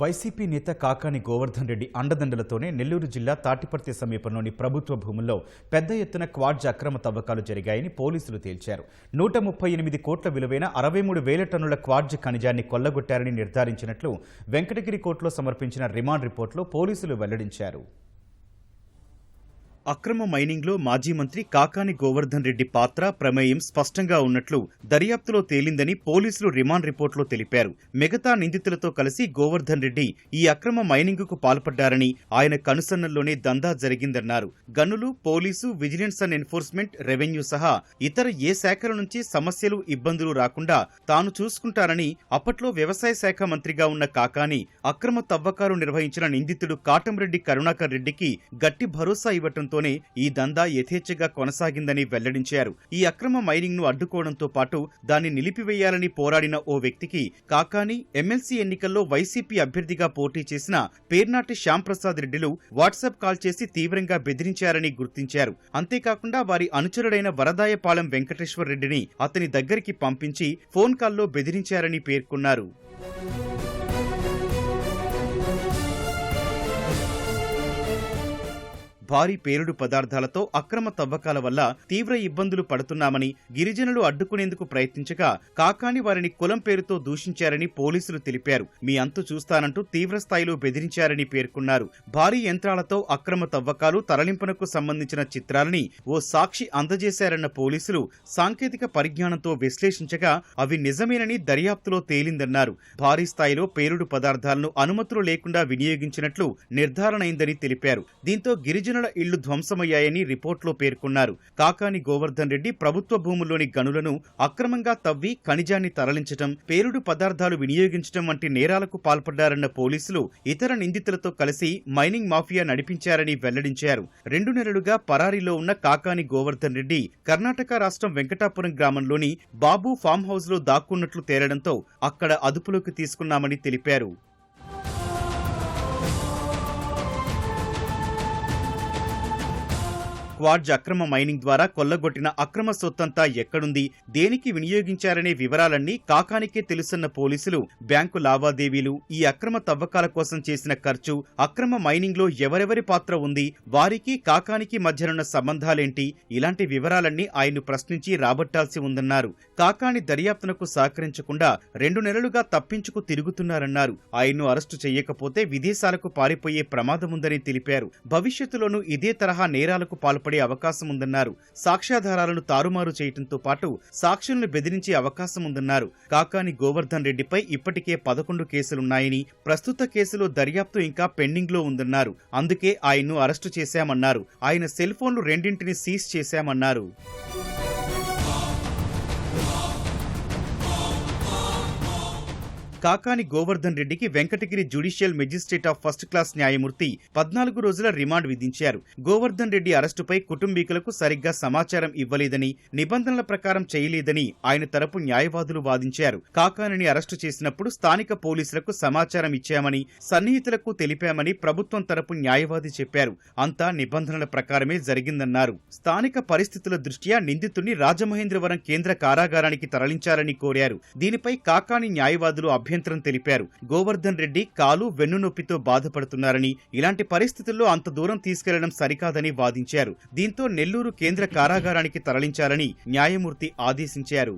YCP నేత కాకాని గోవర్ధన్ రెడ్డి అండదండలతోనే నెల్లూరు జిల్లా తాటిపర్తి సమీపంలోని ప్రభుత్వ భూముల్లో పెద్ద ఎత్తున క్వాడ్జ్ అక్రమ తవ్వకాలు జరిగాయని పోలీసులు తేల్చారు. నూట ముప్పై ఎనిమిది కోట్ల విలువైన అరవై మూడు వేల టన్నుల క్వాడ్జ్ ఖనిజాన్ని కొల్లగొట్టారని నిర్ధారించినట్లు వెంకటగిరి కోర్టులో సమర్పించిన రిమాండ్ రిపోర్టులో పోలీసులు వెల్లడించారు. అక్రమ మైనింగ్లో మాజీ మంత్రి కాకాని గోవర్ధన్ రెడ్డి పాత్ర ప్రమేయం స్పష్టంగా ఉన్నట్లు దర్యాప్తులో తేలిందని పోలీసులు రిమాండ్ రిపోర్టులో తెలిపారు. మిగతా నిందితులతో కలిసి గోవర్ధన్ రెడ్డి ఈ అక్రమ మైనింగ్కు పాల్పడ్డారని ఆయన కనుసన్నల్లోనే దందా జరిగిందన్నారు. గనులు police vigilance and enforcement revenue సహా ఇతర ఏ శాఖల నుంచి సమస్యలు ఇబ్బందులు రాకుండా తాను చూసుకుంటారని అప్పట్లో వ్యవసాయ శాఖ మంత్రిగా ఉన్న కాకాని అక్రమ తవ్వకాలు నిర్వహించిన నిందితుడు కాటంరెడ్డి కరుణాకర్ రెడ్డికి గట్టి భరోసా ఇవ్వటం ఇవ్వటంతోనే ఈ దందా యథేచ్ఛగా కొనసాగిందని వెల్లడించారు. ఈ అక్రమ మైనింగ్ను అడ్డుకోవడంతో పాటు దాన్ని నిలిపివేయాలని పోరాడిన ఓ వ్యక్తికి కాకాని ఎమ్మెల్సీ ఎన్నికల్లో వైసీపీ అభ్యర్థిగా పోటీ చేసిన పేర్నాటి శ్యాంప్రసాద్ రెడ్డిలు వాట్సాప్ కాల్ చేసి తీవ్రంగా బెదిరించారని గుర్తించారు. అంతేకాకుండా వారి అనుచరుడైన వరదాయపాలెం వెంకటేశ్వర రెడ్డిని అతని దగ్గరికి పంపించి ఫోన్ కాల్లో బెదిరించారని పేర్కొన్నారు. భారీ పేలుడు పదార్థాలతో అక్రమ తవ్వకాల వల్ల తీవ్ర ఇబ్బందులు పడుతున్నామని గిరిజనులు అడ్డుకునేందుకు ప్రయత్నించగా కాకాని వారిని కులం పేరుతో దూషించారని పోలీసులు తెలిపారు. మీ అంతు చూస్తానంటూ తీవ్ర స్థాయిలో బెదిరించారని పేర్కొన్నారు. భారీ యంత్రాలతో అక్రమ తవ్వకాలు తరలింపునకు సంబంధించిన చిత్రాలని ఓ సాక్షి అందజేశారన్న పోలీసులు సాంకేతిక పరిజ్ఞానంతో విశ్లేషించగా అవి నిజమేనని దర్యాప్తులో తేలిందన్నారు. భారీ స్థాయిలో పేలుడు పదార్థాలను అనుమతులు లేకుండా వినియోగించినట్లు నిర్ధారణైందని తెలిపారు. దీంతో గిరిజనుల ఇళ్ళు ధ్వంసమయ్యాయని రిపోర్టులో పేర్కొన్నారు. కాకాని గోవర్ధన్ రెడ్డి ప్రభుత్వ భూముల్లోని గనులను అక్రమంగా తవ్వి ఖనిజాన్ని తరలించటం పేరుడు పదార్థాలు వినియోగించడం వంటి నేరాలకు పాల్పడ్డారన్న పోలీసులు ఇతర నిందితులతో కలిసి మైనింగ్ మాఫియా నడిపించారని వెల్లడించారు. రెండు నెలలుగా పరారీలో ఉన్న కాకాని గోవర్ధన్ రెడ్డి కర్ణాటక రాష్ట్రం వెంకటాపురం గ్రామంలోని బాబు ఫామ్ హౌస్లో దాక్కున్నట్లు తేలడంతో అక్కడ అదుపులోకి తీసుకున్నామని తెలిపారు. క్వార్జ్ అక్రమ మైనింగ్ ద్వారా కొల్లగొట్టిన అక్రమ సొత్తంతా ఎక్కడుంది? దేనికి వినియోగించారనే వివరాలన్నీ కాకానికే తెలుసన్న పోలీసులు బ్యాంకు లావాదేవీలు ఈ అక్రమ తవ్వకాల కోసం చేసిన ఖర్చు అక్రమ మైనింగ్లో ఎవరెవరి పాత్ర ఉంది వారికి కాకానికి మధ్యనున్న సంబంధాలేంటి? ఇలాంటి వివరాలన్నీ ఆయన్ను ప్రశ్నించి రాబట్టాల్సి ఉందన్నారు. కాకాని దర్యాప్తునకు సహకరించకుండా రెండు నెలలుగా తప్పించుకు తిరుగుతున్నారన్నారు. ఆయన్ను అరెస్టు చేయకపోతే విదేశాలకు పారిపోయే ప్రమాదముందని తెలిపారు. భవిష్యత్తులోనూ ఇదే తరహా నేరాలకు పాల్పడే అవకాశం ఉందన్నారు సాక్ష్యాధారాలను తారుమారు చేయటంతో పాటు సాక్షులను బెదిరించే అవకాశం ఉందన్నారు కాకాని గోవర్ధన్ రెడ్డిపై ఇప్పటికే పదకొండు కేసులున్నాయని ప్రస్తుత కేసులో దర్యాప్తు ఇంకా పెండింగ్లో ఉందన్నారు. అందుకే ఆయన్ను అరెస్టు చేశామన్నారు. ఆయన సెల్ ఫోన్లు రెండింటిని సీజ్ చేశామన్నారు. కాకాని గోవర్ధన్ రెడ్డికి Venkatagiri judicial magistrate of first class న్యాయమూర్తి పద్నాలుగు రోజుల రిమాండ్ విధించారు. గోవర్ధన్ రెడ్డి అరెస్టుపై కుటుంబీకులకు సరిగ్గా సమాచారం ఇవ్వలేదని నిబంధనల ప్రకారం చేయలేదని ఆయన తరపు న్యాయవాదులు వాదించారు. కాకానిని అరెస్టు చేసినప్పుడు స్థానిక పోలీసులకు సమాచారం ఇచ్చామని సన్నిహితులకు తెలిపామని ప్రభుత్వం తరపు న్యాయవాది చెప్పారు. అంతా నిబంధనల ప్రకారమే జరిగిందన్నారు. స్థానిక పరిస్థితుల దృష్ట్యా నిందితుడిని రాజమహేంద్రవరం కేంద్ర కారాగారానికి తరలించాలని కోరారు. దీనిపై కాకాని న్యాయవాదులు అభ్యంతరం తెలిపారు. గోవర్ధన్ రెడ్డి కాలు వెన్ను నొప్పితో బాధపడుతున్నారని ఇలాంటి పరిస్థితుల్లో అంత దూరం తీసుకెళ్ళడం సరికాదని వాదించారు. దీంతో నెల్లూరు కేంద్ర కారాగారానికి తరలించాలని న్యాయమూర్తి ఆదేశించారు.